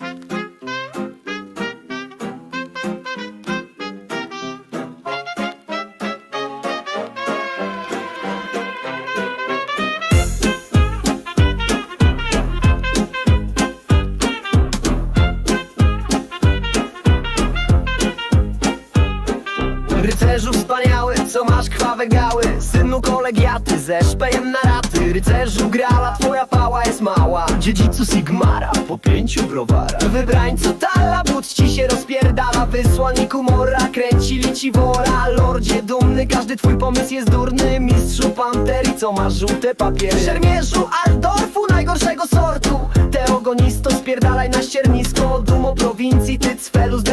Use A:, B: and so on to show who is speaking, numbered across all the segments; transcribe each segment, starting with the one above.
A: Thank you. Rycerzu wspaniały, co masz krwawe gały? Synu kolegiaty ze szpejem na raty. Rycerzu grala, twoja pała jest mała. Dziedzicu Sigmara, po pięciu browarach. Wybrańcu Tala, but ci się rozpierdala. Wysłanniku Mora, kręcili ci wora. Lordzie dumny, każdy twój pomysł jest durny. Mistrzu Panterii, co masz żółte papiery? Szermierzu Altdorfu, najgorszego sortu. Teogonisto, spierdalaj na ściernisko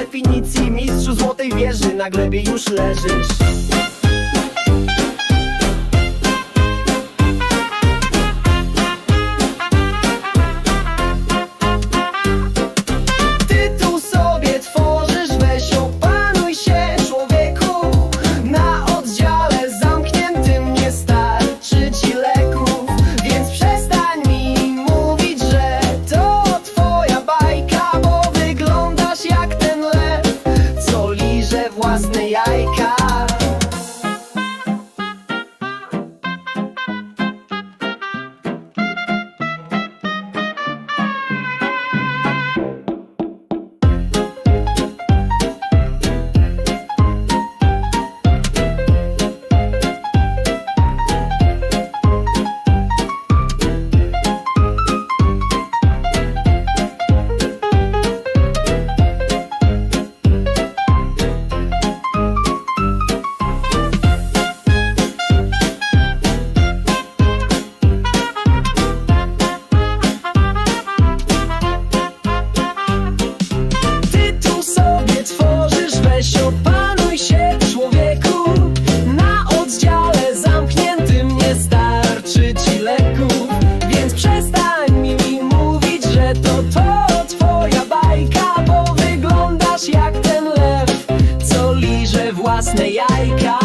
A: definicji. Mistrzu Złotej Wieży, na glebie już leżysz własne jajka.